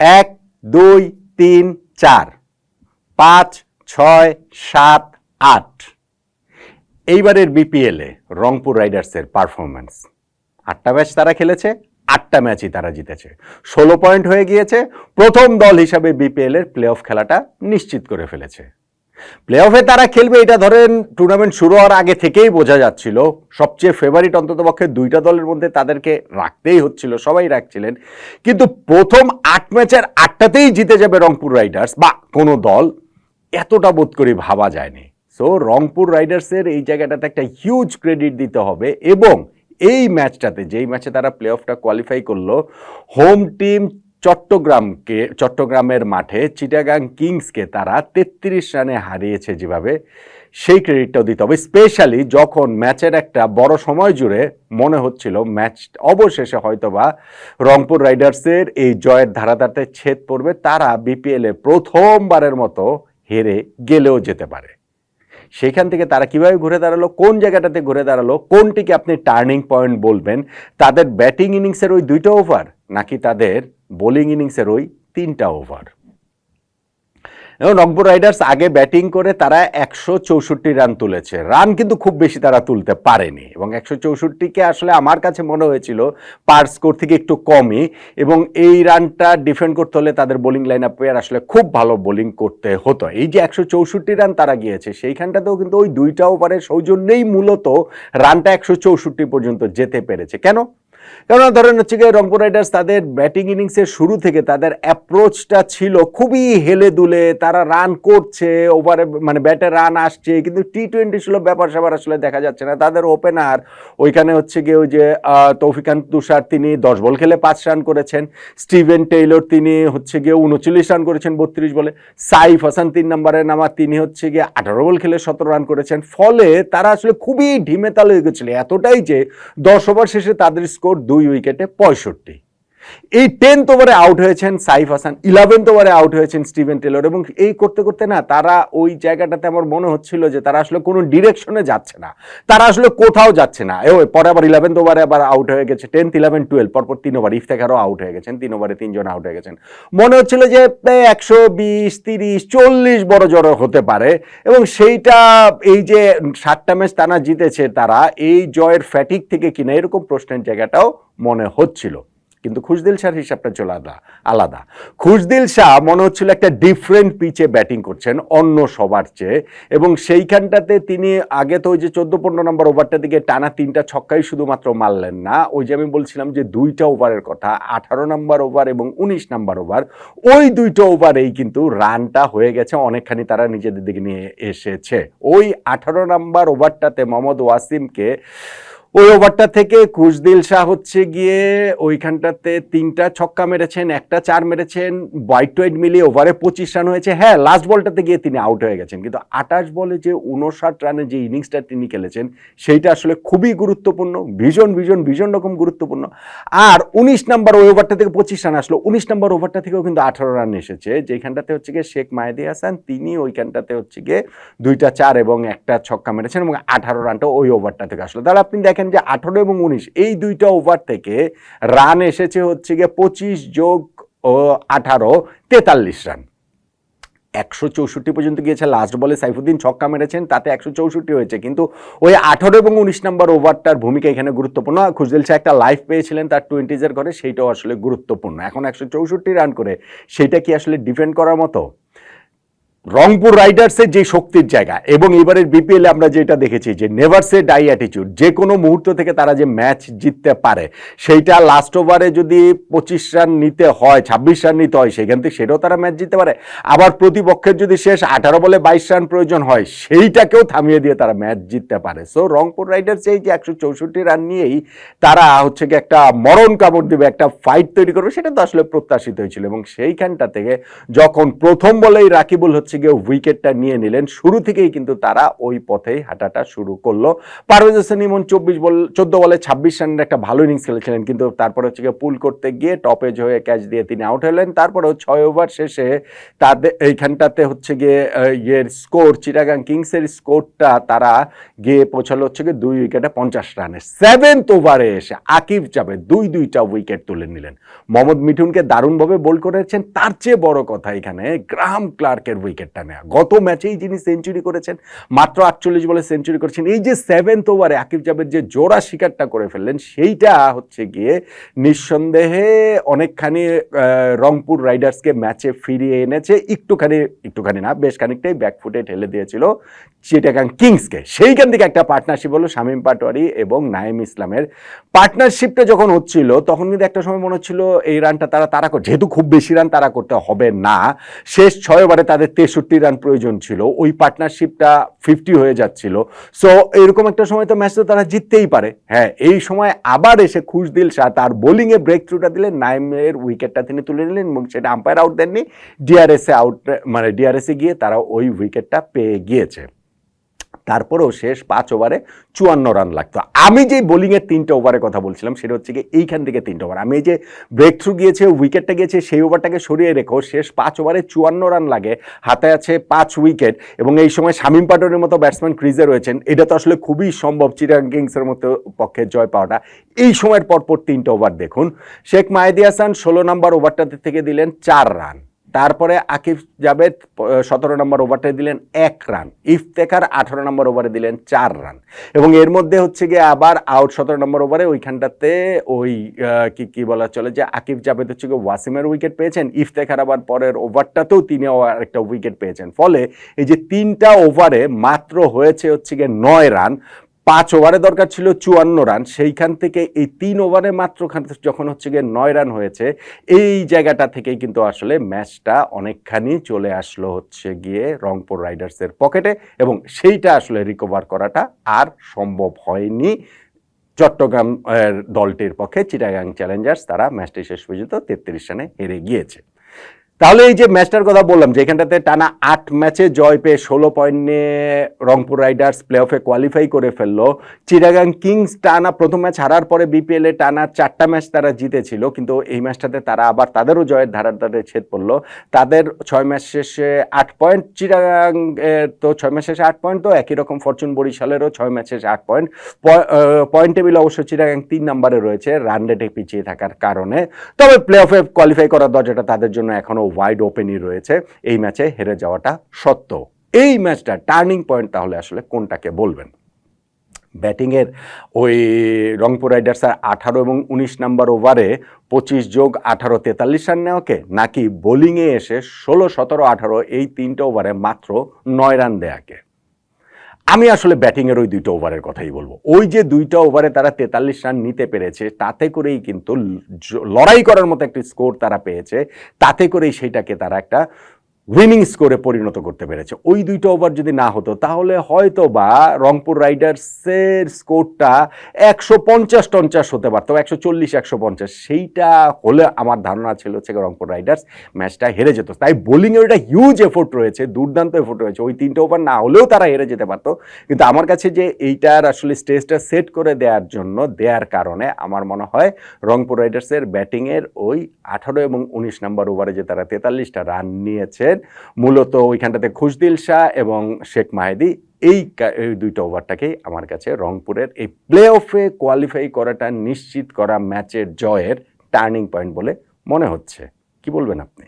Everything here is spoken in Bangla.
এক, দুই, তিন, চার, পাঁচ, ছয়, সাত, আট। এইবারের বিপিএলে রংপুর রাইডার্সের পারফরমেন্স আটটা ম্যাচ তারা খেলেছে, আটটা ম্যাচই তারা জিতেছে। ষোলো পয়েন্ট হয়ে গিয়েছে, প্রথম দল হিসাবে বিপিএলের প্লে অফ খেলাটা নিশ্চিত করে ফেলেছে। প্লে অফে তারা খেলবে, এটা ধরেন টুর্নামেন্ট শুরু হওয়ার আগে থেকেই বোঝা যাচ্ছিল। সবচেয়ে ফেভারিট অন্তত পক্ষে দুইটা দলের মধ্যে তাদেরকে রাখতেই হচ্ছিল, সবাই রাখছিলেন। কিন্তু প্রথম আট ম্যাচের আটটাতেই জিতে যাবে রংপুর রাইডার্স, বা কোনো দল এতটা বোধ করি ভাবা যায়নি। সো রংপুর রাইডার্সের এই জায়গাটাতে একটা হিউজ ক্রেডিট দিতে হবে এবং এই ম্যাচটাতে, যেই ম্যাচে তারা প্লে অফটা কোয়ালিফাই করল হোম টিম চট্টগ্রামকে, চট্টগ্রামের মাঠে চিটাগাং কিংসকে তারা তেত্রিশ রানে হারিয়েছে যেভাবে সেই ক্রেডিটটাও দিতে হবে। স্পেশালি যখন ম্যাচের একটা বড় সময় জুড়ে মনে হচ্ছিল ম্যাচ অবশেষে হয়তোবা রংপুর রাইডার্সের এই জয়ের ধারাধারতে ছেদ পড়বে, তারা বিপিএলে প্রথমবারের মতো হেরে গেলেও যেতে পারে। সেখান থেকে তারা কীভাবে ঘুরে দাঁড়াল, কোন জায়গাটাতে ঘুরে দাঁড়াল, কোনটিকে আপনি টার্নিং পয়েন্ট বলবেন, তাদের ব্যাটিং ইনিংসের ওই দুইটা ওভার নাকি তাদের বোলিং ইনিংসের ওই তিনটা ওভার। এবং রংপুর রাইডার্স আগে ব্যাটিং করে তারা একশো চৌষট্টি রান তুলেছে। রান কিন্তু খুব বেশি তারা তুলতে পারেনি এবং একশো চৌষট্টিকে আসলে আমার কাছে মনে হয়েছিল পার স্কোর থেকে একটু কমই এবং এই রানটা ডিফেন্ড করতে হলে তাদের বোলিং লাইন আপের আসলে খুব ভালো বোলিং করতে হতো। এই যে একশো চৌষট্টি রান তারা গিয়েছে, সেইখানটাতেও কিন্তু ওই দুইটা ওভারের সৌজন্যেই মূলত রানটা একশো চৌষট্টি পর্যন্ত যেতে পেরেছে। কেন? কেননা ধরেন হচ্ছে গিয়ে রংপুর রাইডার্স তাদের ব্যাটিং ইনিংসের শুরু থেকে তাদের অ্যাপ্রোচটা ছিল খুবই হেলে দুলে তারা রান করছে, ওভারে মানে ব্যাটে রান আসছে, কিন্তু টি টোয়েন্টি ছিল ব্যাপার স্যাপার আসলে দেখা যাচ্ছে না। তাদের ওপেনার ওইখানে হচ্ছে গিয়ে ওই যে তৌফিকান তুষার তিনি দশ বল খেলে পাঁচ রান করেছেন। স্টিভেন টেইলর তিনি হচ্ছে গিয়ে উনচল্লিশ রান করেছেন বত্রিশ বলে। সাইফ হাসান তিন নম্বরে নামা, তিনি হচ্ছে গিয়ে আঠারো বল খেলে সতেরো রান করেছেন। ফলে তারা আসলে খুবই ঢিমেতাল গেছিল এতটাই যে দশ ওভার শেষে তাদের স্কোর দুই উইকেটে পঁয়ষট্টি। এই টেন্থ ওভারে আউট হয়েছেন সাইফ হাসান ইলেভেন্থ ওভারে আউট হয়েছেন স্টিভেন টেলর এবং এই করতে করতে না তারা ওই জায়গাটাতে আমার মনে হচ্ছিল যে তারা আসলে কোনো ডিরেকশনে যাচ্ছে না। তারা আসলে কোথাও যাচ্ছে না। ওই পরে আবার ইলেভেন্থ ওভারে আবার আউট হয়ে গেছে টেন্থ ইলেভেন টুয়েলভ পরপর তিন ওভার ইফতেখারও আউট হয়ে গেছেন, তিন ওভারে তিনজন আউট হয়ে গেছেন। মনে হচ্ছিল যে একশো বিশ, তিরিশ, চল্লিশ বড় জড়ো হতে পারে এবং সেইটা এই যে সাতটা ম্যাচ টানা জিতেছে তারা এই জয়ের ফ্যাটিক থেকে কিনা এরকম প্রশ্নের জায়গাটাও মনে হচ্ছিল। কিন্তু খুশদিল শাহর হিসাবটা চলে আলাদা আলাদা। খুশদিল শাহ, মনে হচ্ছিল একটা ডিফারেন্ট পিচে ব্যাটিং করছেন অন্য সবার চেয়ে, এবং সেইখানটাতে তিনি আগে তো ওই যে চোদ্দ পনেরো নম্বর ওভারটা দিকে টানা তিনটা ছক্কাই শুধুমাত্র মারলেন না, ওই যে আমি বলছিলাম যে দুইটা ওভারের কথা, আঠারো নম্বর ওভার এবং উনিশ নম্বর ওভার ওই দুইটা ওভারেই কিন্তু রানটা হয়ে গেছে, অনেকখানি তারা নিজেদের দিকে নিয়ে এসেছে। ওই আঠারো নম্বর ওভারটাতে মোহাম্মদ ওয়াসিমকে ওই ওভারটা থেকে খুশদিল শাহ হচ্ছে গিয়ে ওইখানটাতে তিনটা ছক্কা মেরেছেন, একটা চার মেরেছেন হোয়াইট টু মিলিয়ে ওভারে পঁচিশ রান হয়েছে। হ্যাঁ লাস্ট বলটাতে গিয়ে তিনি আউট হয়ে গেছেন, কিন্তু আঠাশ বলে যে উনষাট রানের যে ইনিংসটা তিনি খেলেছেন, সেইটা আসলে খুবই গুরুত্বপূর্ণ, ভীষণ ভীষণ ভীষণ রকম গুরুত্বপূর্ণ। আর উনিশ নাম্বার ওই ওভারটা থেকে পঁচিশ রান আসলো। উনিশ নাম্বার ওভারটা থেকেও কিন্তু আঠারো রান এসেছে যেখানটাতে হচ্ছে গিয়ে শেখ মাহেদি হাসান, তিনি ওইখানটাতে হচ্ছে গিয়ে দুইটা চার এবং একটা ছক্কা মেরেছেন এবং আঠারো রানটা ওই ওভারটা থেকে আসলো। তাহলে আপনি দেখেন যে আঠারো এবং উনিশ, এই দুইটা ওভার থেকে রান এসেছে হচ্ছে গিয়ে পঁচিশ যোগ আঠারো, তেতাল্লিশ রান একশো চৌষট্টি পর্যন্ত গিয়েছে লাস্ট বলে সাইফুদ্দিন ছক্কা মেরেছেন, তাতে একশো চৌষট্টি হয়েছে। কিন্তু ওই আঠারো এবং উনিশ নম্বর ওভারটার ভূমিকা এখানে গুরুত্বপূর্ণ। খুশদিল শাহ একটা লাইফ পেয়েছিলেন তার টোয়েন্টিজের ঘরে, সেইটাও আসলে গুরুত্বপূর্ণ। এখন একশো চৌষট্টি রান করে সেইটা কি আসলে ডিফেন্ড করার মতো? রংপুর রাইডার্সের যে শক্তির জায়গা, এবং এবারের বিপিএল এ আমরা যেটা দেখেছি যে নেভার সে ডাই অ্যাটিটিউড যে কোনো মুহূর্ত থেকে তারা যে ম্যাচ জিততে পারে, সেইটা লাস্ট ওভারে যদি পঁচিশ রান নিতে হয়, ছাব্বিশ রান নিতে হয়, সেখান থেকে সেটাও তারা ম্যাচ জিততে পারে। আবার প্রতিপক্ষের যদি শেষ আঠারো বলে বাইশ রান প্রয়োজন হয়, সেইটাকেও থামিয়ে দিয়ে তারা ম্যাচ জিততে পারে। সো রংপুর রাইডার্স এই যে একশো চৌষট্টি রান নিয়েই তারা হচ্ছে কি একটা মরণ কামড় দেবে, একটা ফাইট তৈরি করবে, সেটা তো আসলে প্রত্যাশিত হয়েছিল এবং সেইখানটা থেকে যখন প্রথম বলেই রাকিবুল হচ্ছে হচ্ছে গিয়ে উইকেটটা নিয়ে নিলেন। শুরু থেকেই কিন্তু তারা ওই পথেই হাঁটাটা শুরু করল। পারভেজ হোসেন ইমন চব্বিশ বল, চোদ্দ বলে ছাব্বিশ রানের একটা ভালো ইনিংস খেলেছিলেন, কিন্তু তারপরে হচ্ছে গিয়ে পুল করতে গিয়ে টপেজ হয়ে ক্যাচ দিয়ে তিনি আউট হলেন। তারপরেও ছয় ওভার শেষে তাদের এইখানটাতে হচ্ছে গিয়ে ইয়ের স্কোর চিটাগাং কিংসের স্কোরটা তারা গিয়ে পৌঁছালো হচ্ছে গিয়ে দুই উইকেটে পঞ্চাশ রানে সেভেন্থ ওভারে এসে আকিব যাবে দুই দুইটা উইকেট তুলে নিলেন। মোহাম্মদ মিঠুনকে দারুণভাবে বোল করেছেন। তার চেয়ে বড় কথা এখানে গ্রাহাম ক্লার্কের উইকেটটা নেওয়া গত ম্যাচেই যিনি সেঞ্চুরি করেছেন, মাত্র আটচল্লিশ বলে সেঞ্চুরি করেছেন, এই যে সেভেন্থ ওভারে আকিব জাবেদ যে জোড়া শিকারটা করে ফেললেন, সেইটা হচ্ছে গিয়ে নিঃসন্দেহে অনেকখানি রংপুর রাইডার্সকে ম্যাচে ফিরিয়ে এনেছে। একটুখানি একটুখানি না, বেশ খানিকটাই ব্যাকফুটে ঠেলে দিয়েছিল চিটাগাং কিংসকে। সেইখান থেকে একটা পার্টনারশিপ হলো শামীম পাটোয়ারি এবং নাইম ইসলামের। পার্টনারশিপটা যখন হচ্ছিল, তখন কিন্তু একটা সময় মনে হচ্ছিল, এই রানটা তারা তারা যেহেতু খুব বেশি রান তারা করতে হবে না, শেষ ছয় ওভারে তাদের তেষট্টি রান প্রয়োজন ছিল, ওই পার্টনারশিপটা ফিফটি হয়ে যাচ্ছিল। সো এরকম একটা সময় তো ম্যাচ তো তারা জিততেই পারে। হ্যাঁ এই সময় আবার এসে খুশদিল শাহ তার বোলিংয়ে ব্রেক থ্রুটা দিলেন, নাইমের উইকেটটা তিনি তুলে নিলেন এবং সেটা আম্পায়ার আউট দেননি। ডিআরএসে আউট মানে ডিআরএসে গিয়ে তারা ওই উইকেটটা পেয়ে গিয়েছে। তারপরেও শেষ পাঁচ ওভারে চুয়ান্ন রান লাগতো। আমি যে বোলিংয়ের তিনটে ওভারের কথা বলছিলাম, সেটা হচ্ছে কি এইখান থেকে তিনটে ওভার। আমি এই যে ব্রেক থ্রু গিয়েছে উইকেটটা গিয়েছে, সেই ওভারটাকে সরিয়ে রেখো শেষ পাঁচ ওভারে চুয়ান্ন রান লাগে। হাতে আছে পাঁচ উইকেট এবং এই সময় শামিম পাটনের মতো ব্যাটসম্যান ক্রিজে রয়েছেন। এটা তো আসলে খুবই সম্ভব চিরাং কিংসের মতো পক্ষে জয় পাওয়াটা। এই সময়ের পরপর তিনটে ওভার দেখুন। শেখ মাহেদি হাসান ষোলো নম্বর ওভারটাতে থেকে দিলেন চার রান। তারপরে আকিব জাবেদ সতেরো নম্বর ওভারটা দিলেন এক রান। ইফতেখার আঠারো নম্বর ওভারে দিলেন চার রান। এবং এর মধ্যে হচ্ছে গিয়ে আবার আউট সতেরো নম্বর ওভারে ওইখানটাতে ওই কি কি বলা চলে যে আকিব জাবেদ হচ্ছে গিয়ে ওয়াসিমের উইকেট পেয়েছেন, ইফতেখার আবার পরের ওভারটাতেও তিনিও একটা উইকেট পেয়েছেন। ফলে এই যে তিনটা ওভারে মাত্র হয়েছে হচ্ছে গিয়ে নয় রান পাঁচ ওভারে দরকার ছিল চুয়ান্ন রান। সেইখান থেকে এই তিন ওভারে মাত্র খান- যখন হচ্ছে গিয়ে নয় রান হয়েছে, এই জায়গাটা থেকেই কিন্তু আসলে ম্যাচটা অনেকখানি চলে আসলো হচ্ছে গিয়ে রংপুর রাইডার্সের পকেটে এবং সেইটা আসলে রিকভার করাটা আর সম্ভব হয়নি। চট্টগ্রাম দলটির পক্ষে চিটাগাং চ্যালেঞ্জার্স, তারা ম্যাচটি শেষ পর্যন্ত তেত্রিশ রানে হেরে গিয়েছে। তাহলে এই যে ম্যাচটার কথা বললাম, যে এখানটাতে টানা আট ম্যাচে জয় পেয়ে ষোলো পয়েন্ট নিয়ে রংপুর রাইডার্স প্লে অফে কোয়ালিফাই করে ফেলল। চিরাগাং কিংস টানা প্রথম ম্যাচ হারার পরে বিপিএলে টানা চারটা ম্যাচ তারা জিতেছিল, কিন্তু এই ম্যাচটাতে তারা আবার তাদেরও জয়ের ধারার ধারে ছেদ পড়ল। তাদের ছয় ম্যাচ শেষে আট পয়েন্ট চিরাগাং তো ছয় ম্যাচ শেষে আট পয়েন্ট তো একই রকম ফরচুন বরিশালেরও ছয় ম্যাচ শেষে আট পয়েন্ট পয়েন্ট টেবিল অবশ্য চিরাগাং তিন নম্বরে রয়েছে রান রেটে পিছিয়ে থাকার কারণে। তবে প্লে অফে কোয়ালিফাই করার দরজাটা তাদের জন্য এখনও ওয়াইড ওপেনই রয়েছে। এই ম্যাচে হেরে যাওয়াটা সত্য। এই ম্যাচটা টার্নিং পয়েন্ট তাহলে আসলে কোনটাকে বলবেন? ব্যাটিংয়ের ওই রংপুর রাইডার্সের আঠারো এবং উনিশ নাম্বার ওভারে পঁচিশ যোগ আঠারো তেতাল্লিশ রান নেওয়াকে, নাকি বোলিংয়ে এসে ষোলো, সতেরো, আঠারো এই তিনটে ওভারে মাত্র নয় রান দেয়াকে? আমি আসলে ব্যাটিংয়ের ওই দুইটা ওভারের কথাই বলব। ওই যে দুইটা ওভারে তারা তেতাল্লিশ রান নিতে পেরেছে, তাতে করেই কিন্তু লড়াই করার মতো একটি স্কোর তারা পেয়েছে, তাতে করেই সেইটাকে তারা একটা উইনিং স্কোরে পরিণত করতে পেরেছে। ওই দুইটা ওভার যদি না হতো, তাহলে হয়তো বা রংপুর রাইডার্সের স্কোরটা একশো পঞ্চাশ টঞ্চাশ হতে পারতো, একশো চল্লিশ, একশো পঞ্চাশ। সেইটা হলে আমার ধারণা ছিল হচ্ছে রংপুর রাইডার্স ম্যাচটা হেরে যেত। তাই বোলিংয়ের একটা হিউজ এফোর্ট রয়েছে, দুর্দান্ত এফোর্ট রয়েছে। ওই তিনটে ওভার না হলেও তারা হেরে যেতে পারতো। কিন্তু আমার কাছে যে এইটার আসলে স্টেজটা সেট করে দেওয়ার জন্য, দেওয়ার কারণে আমার মনে হয় রংপুর রাইডার্সের ব্যাটিংয়ের ওই আঠারো এবং উনিশ নম্বর ওভারে যে তারা তেতাল্লিশটা রান নিয়েছেন মূলত ওইখানটাতে খুশদিল শাহ এবং শেখ মাহেদি এই দুইটা ওভারটাকেই আমার কাছে রংপুরের এই প্লে অফে কোয়ালিফাই করাটা, নিশ্চিত করা ম্যাচের জয়ের টার্নিং পয়েন্ট বলে মনে হচ্ছে। কি বলবেন আপনি?